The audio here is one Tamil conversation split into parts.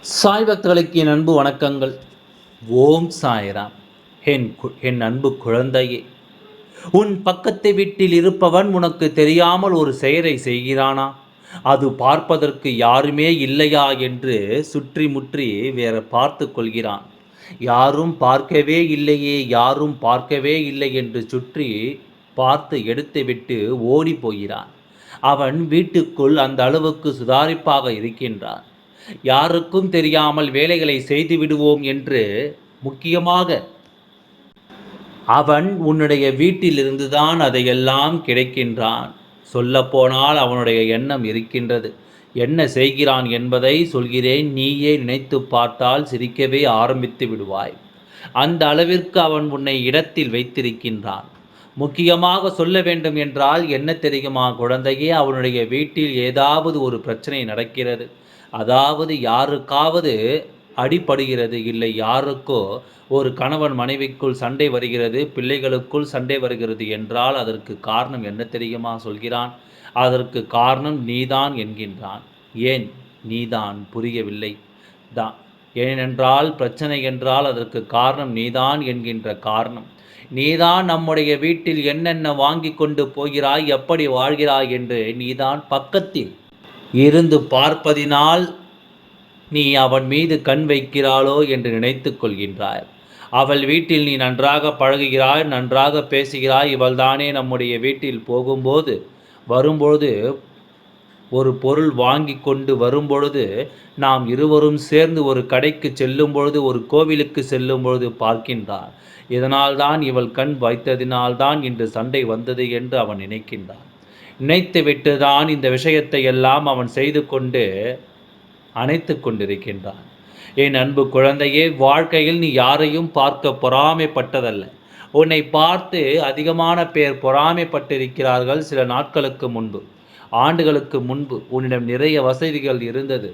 சாய் பக்தர்களுக்கு என் அன்பு வணக்கங்கள். ஓம் சாய்ராம். என் கு- என் அன்பு குழந்தையே உன் பக்கத்து வீட்டில் இருப்பவன் உனக்கு தெரியாமல் ஒரு செயலை செய்கிறானா? அது பார்ப்பதற்கு யாருமே இல்லையா என்று சுற்றி முற்றி வேற பார்த்து கொள்கிறான். யாரும் பார்க்கவே இல்லையே யாரும் பார்க்கவே இல்லை என்று சுற்றி பார்த்து எடுத்துவிட்டு ஓடி போகிறான். அவன் வீட்டுக்குள் அந்த அளவுக்கு சுதாரிப்பாக இருக்கின்றான். யாருக்கும் தெரியாமல் வேலைகளை செய்து விடுவோம் என்று முக்கியமாக அவன் உன்னுடைய வீட்டிலிருந்து தான் அதையெல்லாம் கிடைக்கின்றான். சொல்லப்போனால் அவனுடைய எண்ணம் இருக்கின்றது. என்ன செய்கிறான் என்பதை சொல்கிறேன். நீயே நினைத்து பார்த்தால் சிரிக்கவே ஆரம்பித்து விடுவாய். அந்த அளவிற்கு அவன் உன்னை இடத்தில் வைத்திருக்கின்றான். முக்கியமாக சொல்ல வேண்டும் என்றால் என்ன தெரியுமா குழந்தையே அவனுடைய வீட்டில் ஏதாவது ஒரு பிரச்சனை நடக்கிறது. அதாவது யாருக்காவது அடிபடுகிறது இல்லை யாருக்கோ ஒரு கணவன் மனைவிக்குள் சண்டை வருகிறது பிள்ளைகளுக்குள் சண்டை வருகிறது என்றால் அதற்கு காரணம் என்ன தெரியுமா சொல்கிறான்? அதற்கு காரணம் நீதான் என்கின்றான். ஏன்? நீதான் புரியவில்லை. தான் ஏனென்றால் பிரச்சனை என்றால் அதற்கு காரணம் நீதான் என்கின்ற காரணம். நீதான் நம்முடைய வீட்டில் என்னென்ன வாங்கி கொண்டு போகிறாய் எப்படி வாழ்கிறாய் என்று நீதான் பக்கத்தில் இருந்து பார்ப்பதினால் நீ அவன் மீது கண் வைக்கிறாளோ என்று நினைத்து கொள்கின்றாய் அவள் வீட்டில் நீ நன்றாக பழகுகிறாய் நன்றாக பேசுகிறாய் இவள்தானே நம்முடைய வீட்டில் போகும்போது வரும்பொழுது ஒரு பொருள் வாங்கி கொண்டு வரும்பொழுது நாம் இருவரும் சேர்ந்து ஒரு கடைக்கு செல்லும் பொழுது ஒரு கோவிலுக்கு செல்லும் பொழுது பார்க்கின்றார். இதனால்தான் இவள் கண் வைத்ததினால்தான் இன்று சண்டை வந்தது என்று அவன் நினைக்கின்றான். நினைத்துவிட்டு தான் இந்த விஷயத்தை எல்லாம் அவன் செய்து கொண்டு அணைத்து கொண்டிருக்கின்றான். என் அன்பு குழந்தையே வாழ்க்கையில் நீ யாரையும் பார்க்க பொறாமைப்பட்டதல்ல. உன்னை பார்த்து அதிகமான பேர் பொறாமைப்பட்டிருக்கிறார்கள் சில நாட்களுக்கு முன்பு. ஆண்டுகளுக்கு முன்பு உன்னிடம் நிறைய வசதிகள் இருந்தது.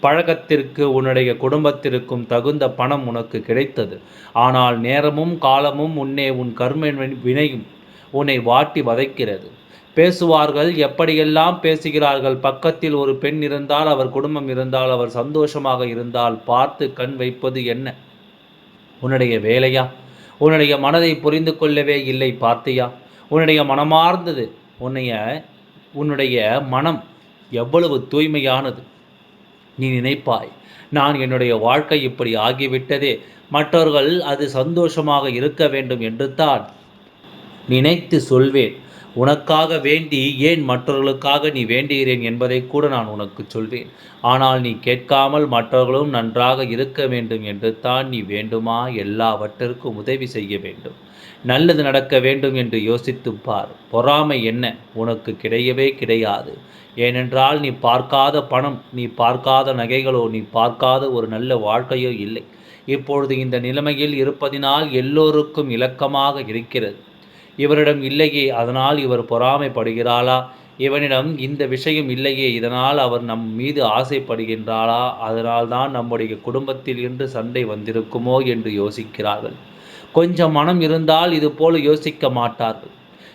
பழக்கத்திற்கு உன்னுடைய குடும்பத்திற்கும் தகுந்த பணம் உனக்கு கிடைத்தது. ஆனால் நேரமும் காலமும் உன்னே உன் கர்ம வினையும் உன்னை வாட்டி வதைக்கிறது. பேசுவார்கள் எப்படியெல்லாம் பேசுகிறார்கள்? பக்கத்தில் ஒரு பெண் இருந்தால் அவர் குடும்பம் இருந்தால் அவர் சந்தோஷமாக இருந்தால் பார்த்து கண் வைப்பது என்ன? உன்னுடைய வேலையா? உன்னுடைய மனதை புரிந்து கொள்ளவே இல்லை பார்த்தியா? உன்னுடைய மனமார்ந்தது உன்னைய உன்னுடைய மனம் எவ்வளவு தூய்மையானது. நீ நினைப்பாய் நான் என்னுடைய வாழ்க்கை இப்படி ஆகிவிட்டதே. மற்றவர்கள் அது சந்தோஷமாக இருக்க வேண்டும் என்று தான் நினைத்து சொல்வேன். உனக்காக வேண்டி ஏன் மற்றவர்களுக்காக நீ வேண்டுகிறேன் என்பதை கூட நான் உனக்கு சொல்வேன். ஆனால் நீ கேட்காமல் மற்றவர்களும் நன்றாக இருக்க வேண்டும் என்று தான் நீ வேண்டுமா? எல்லாவற்றிற்கும் உதவி செய்ய வேண்டும். நல்லது நடக்க வேண்டும் என்று யோசித்துப் பார். பொறாமை என்ன? உனக்கு கிடையவே கிடையாது. ஏனென்றால் நீ பார்க்காத பணம் நீ பார்க்காத நகைகளோ நீ பார்க்காத ஒரு நல்ல வாழ்க்கையோ இல்லை. இப்பொழுது இந்த நிலைமையில் இருப்பதினால் எல்லோருக்கும் இலக்கமாக இருக்கிறது. இவரிடம் இல்லையே அதனால் இவர் பொறாமைப்படுகிறாளா? இவனிடம் இந்த விஷயம் இல்லையே இதனால் அவர் நம் மீது ஆசைப்படுகின்றாளா? அதனால் தான் நம்முடைய குடும்பத்தில் இன்று சண்டை வந்திருக்குமோ என்று யோசிக்கிறார்கள். கொஞ்சம் மனம் இருந்தால் இது போல யோசிக்க மாட்டார்கள்.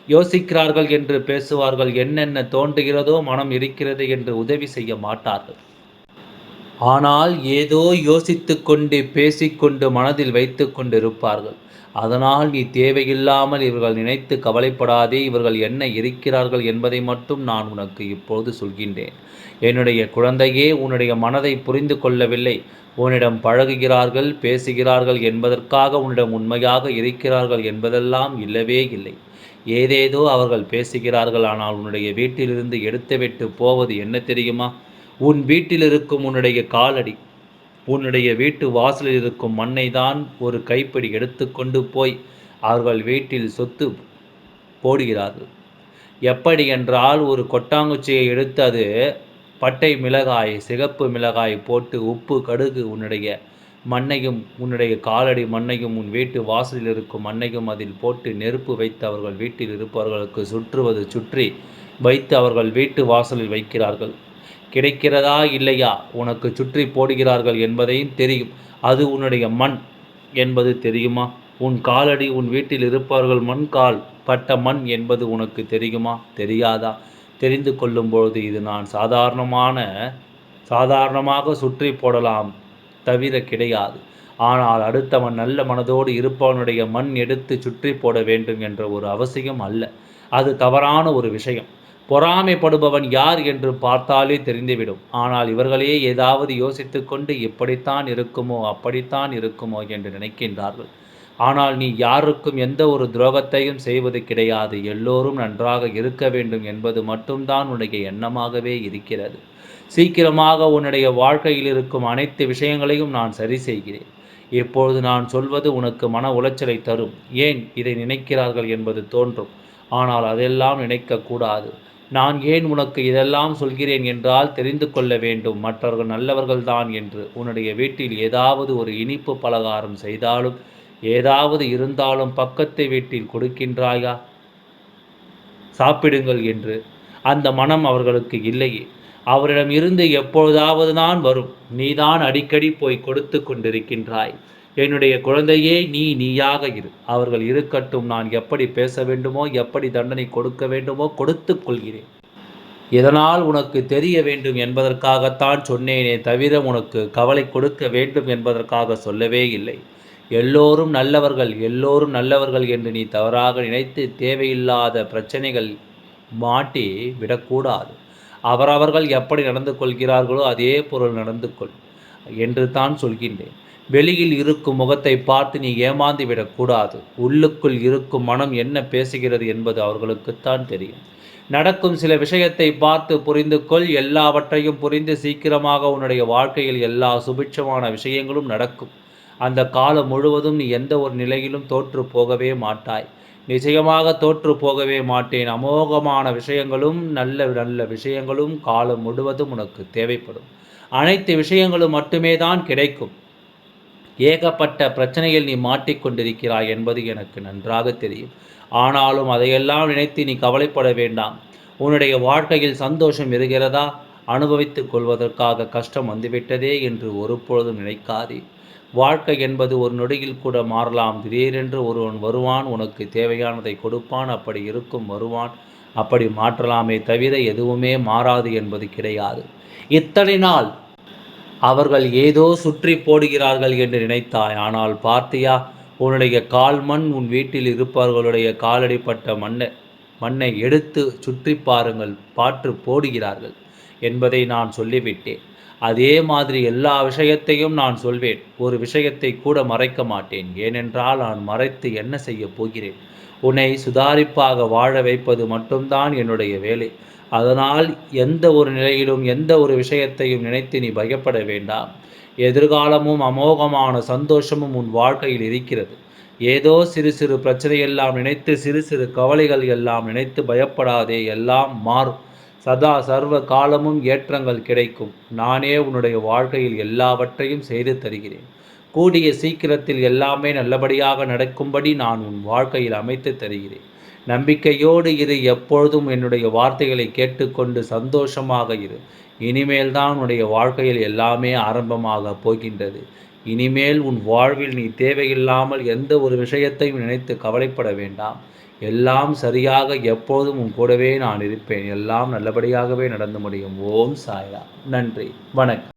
யோசிக்கிறார்கள் என்று பேசுவார்கள் என்னென்ன தோன்றுகிறதோ மனம் இருக்கிறது என்று உதவி செய்ய மாட்டார்கள். ஆனால் ஏதோ யோசித்து கொண்டு பேசிக்கொண்டு மனதில் வைத்து கொண்டிருப்பார்கள். அதனால் நீ தேவையில்லாமல் இவர்கள் நினைத்து கவலைப்படாதே இவர்கள் என்ன இருக்கிறார்கள் என்பதை மட்டும் நான் உனக்கு இப்பொழுது சொல்கின்றேன். என்னுடைய குழந்தையே உன்னுடைய மனதை புரிந்து கொள்ளவில்லை. உன்னிடம் பழகுகிறார்கள் பேசுகிறார்கள் என்பதற்காக உன்னிடம் உண்மையாக இருக்கிறார்கள் என்பதெல்லாம் இல்லவே இல்லை. ஏதேதோ அவர்கள் பேசுகிறார்கள் ஆனால் உன்னுடைய வீட்டிலிருந்து எடுத்துவிட்டு போவது என்ன தெரியுமா? உன் வீட்டில் இருக்கும் உன்னுடைய காலடி உன்னுடைய வீட்டு வாசலில் இருக்கும் மண்ணை தான் ஒரு கைப்பிடி எடுத்துக்கொண்டு போய் அவர்கள் வீட்டில் சொத்து போடுகிறார்கள். எப்படி என்றால் ஒரு கொட்டாங்குச்சியை எடுத்து அது பட்டை மிளகாய் சிகப்பு மிளகாய் போட்டு உப்பு கடுகு உன்னுடைய மண்ணையும் உன்னுடைய காலடி மண்ணையும் உன் வீட்டு வாசலில் இருக்கும் மண்ணையும் அதில் போட்டு நெருப்பு வைத்து அவர்கள் வீட்டில் இருப்பவர்களுக்கு சுற்றுவது சுற்றி வைத்து அவர்கள் வீட்டு வாசலில் வைக்கிறார்கள். கிடைக்கிறதா இல்லையா? உனக்கு சுற்றி போடுகிறார்கள் என்பதையும் தெரியும். அது உன்னுடைய மண் என்பது தெரியுமா? உன் காலடி உன் வீட்டில் இருப்பவர்கள் மண் கால் பட்ட மண் என்பது உனக்கு தெரியுமா? தெரியாதா? தெரிந்து கொள்ளும் பொழுது இது நான் சாதாரணமான சாதாரணமாக சுற்றி போடலாம் தவிர கிடையாது. ஆனால் அடுத்தவன் நல்ல மனதோடு இருப்பவனுடைய மண் எடுத்து சுற்றி போட வேண்டும் என்ற ஒரு அவசியம் அல்ல. அது தவறான ஒரு விஷயம். பொறாமைப்படுபவன் யார் என்று பார்த்தாலே தெரிந்துவிடும். ஆனால் இவர்களே ஏதாவது யோசித்து கொண்டு இப்படித்தான் இருக்குமோ அப்படித்தான் இருக்குமோ என்று நினைக்கின்றார்கள். ஆனால் நீ யாருக்கும் எந்த ஒரு துரோகத்தையும் செய்வது கிடையாது. எல்லோரும் நன்றாக இருக்க வேண்டும் என்பது மட்டும்தான் உன்னுடைய எண்ணமாகவே இருக்கிறது. சீக்கிரமாக உன்னுடைய வாழ்க்கையில் இருக்கும் அனைத்து விஷயங்களையும் நான் சரி செய்கிறேன். இப்பொழுது நான் சொல்வது உனக்கு மன உளைச்சலை தரும். ஏன் இதை நினைக்கிறார்கள் என்பது தோன்றும். ஆனால் அதெல்லாம் நினைக்கக்கூடாது. நான் ஏன் உனக்கு இதெல்லாம் சொல்கிறேன் என்றால் தெரிந்து கொள்ள வேண்டும். மற்றவர்கள் நல்லவர்கள்தான் என்று. உன்னுடைய வீட்டில் ஏதாவது ஒரு இனிப்பு பலகாரம் செய்தாலும் ஏதாவது இருந்தாலும் பக்கத்து வீட்டில் கொடுக்கின்றாயா? சாப்பிடுங்கள் என்று. அந்த மனம் அவர்களுக்கு இல்லையே. அவரிடம் இருந்து எப்பொழுதாவது தான் வரும். நீதான் அடிக்கடி போய் கொடுத்து கொண்டிருக்கின்றாய். என்னுடைய குழந்தையே நீ நீயாக இரு. அவர்கள் இருக்கட்டும் நான் எப்படி பேச வேண்டுமோ எப்படி தண்டனை கொடுக்க வேண்டுமோ கொடுத்து கொள்கிறேன். இதனால் உனக்கு தெரிய வேண்டும் என்பதற்காகத்தான் சொன்னேனே தவிர உனக்கு கவலை கொடுக்க வேண்டும் என்பதற்காக சொல்லவே இல்லை. எல்லோரும் நல்லவர்கள் எல்லோரும் நல்லவர்கள் என்று நீ தவறாக நினைத்து தேவையில்லாத பிரச்சனைகள் மாட்டி விடக்கூடாது. அவரவர்கள் எப்படி நடந்து கொள்கிறார்களோ அதே பொருள் நடந்து கொள் என்று தான் சொல்கின்றேன். வெளியில் இருக்கும் முகத்தை பார்த்து நீ ஏமாந்து விடக்கூடாது. உள்ளுக்குள் இருக்கும் மனம் என்ன பேசுகிறது என்பது அவர்களுக்குத்தான் தெரியும். நடக்கும் சில விஷயத்தை பார்த்து புரிந்து கொள். எல்லாவற்றையும் புரிந்து சீக்கிரமாக உன்னுடைய வாழ்க்கையில் எல்லா சுபிட்சமான விஷயங்களும் நடக்கும். அந்த காலம் முழுவதும் நீ எந்த ஒரு நிலையிலும் தோற்று போகவே மாட்டாய். நிச்சயமாக தோற்று போகவே மாட்டேன். அமோகமான விஷயங்களும் நல்ல நல்ல விஷயங்களும் காலம் முழுவதும் உனக்கு தேவைப்படும். அனைத்து விஷயங்களும் மட்டுமே தான் கிடைக்கும். ஏகப்பட்ட பிரச்சனையில் நீ மாட்டிக்கொண்டிருக்கிறாய் என்பது எனக்கு நன்றாக தெரியும். ஆனாலும் அதையெல்லாம் நினைத்து நீ கவலைப்பட வேண்டாம். உன்னுடைய வாழ்க்கையில் சந்தோஷம் இருக்கிறதா? அனுபவித்துக் கொள்வதற்காக கஷ்டம் வந்துவிட்டதே என்று ஒருபொழுதும் நினைக்காதே. வாழ்க்கை என்பது ஒரு நொடியில் கூட மாறலாம். திடீரென்று ஒருவன் வருவான் உனக்கு தேவையானதை கொடுப்பான் அப்படி இருக்கும் வருவான் அப்படி மாற்றலாமே தவிர எதுவுமே மாறாது என்பது கிடையாது. இத்தனை நாள் அவர்கள் ஏதோ சுற்றி போடுகிறார்கள் என்று நினைத்தாய். ஆனால் பார்த்தியா உன்னுடைய கால் மண் உன் வீட்டில் இருப்பவர்களுடைய காலடிப்பட்ட மண்ணை மண்ணை எடுத்து சுற்றி பாருங்கள் பாற்று போடுகிறார்கள் என்பதை நான் சொல்லிவிட்டேன். அதே மாதிரி எல்லா விஷயத்தையும் நான் சொல்வேன். ஒரு விஷயத்தை கூட மறைக்க மாட்டேன். ஏனென்றால் நான் மறைத்து என்ன செய்ய போகிறேன்? உன்னை சுதாரிப்பாக வாழ வைப்பது மட்டும்தான் என்னுடைய வேலை. அதனால் எந்த ஒரு நிலையிலும் எந்த ஒரு விஷயத்தையும் நினைத்து நீ பயப்பட வேண்டாம். எதிர்காலமும் அமோகமான சந்தோஷமும் உன் வாழ்க்கையில் இருக்கிறது. ஏதோ சிறு சிறு பிரச்சனையெல்லாம் நினைத்து சிறு சிறு கவலைகள் எல்லாம் நினைத்து பயப்படாதே எல்லாம் மாறும். சதா சர்வ காலமும் ஏற்றங்கள் கிடைக்கும். நானே உன்னுடைய வாழ்க்கையில் எல்லாவற்றையும் செய்து தருகிறேன். கூடிய சீக்கிரத்தில் எல்லாமே நல்லபடியாக நடக்கும்படி நான் உன் வாழ்க்கையில் அமைத்து தருகிறேன். நம்பிக்கையோடு இரு எப்பொழுதும் என்னுடைய வார்த்தைகளை கேட்டுக்கொண்டு சந்தோஷமாக இரு. இனிமேல் தான் உன்னுடைய வாழ்க்கையில் எல்லாமே ஆரம்பமாக போகின்றது. இனிமேல் உன் வாழ்வில் நீ தேவையில்லாமல் எந்த ஒரு விஷயத்தையும் நினைத்து கவலைப்பட வேண்டாம். எல்லாம் சரியாக எப்போதும் உன் கூடவே நான் இருப்பேன். எல்லாம் நல்லபடியாகவே நடந்து முடியும். ஓம் சாயா நன்றி. வணக்கம்.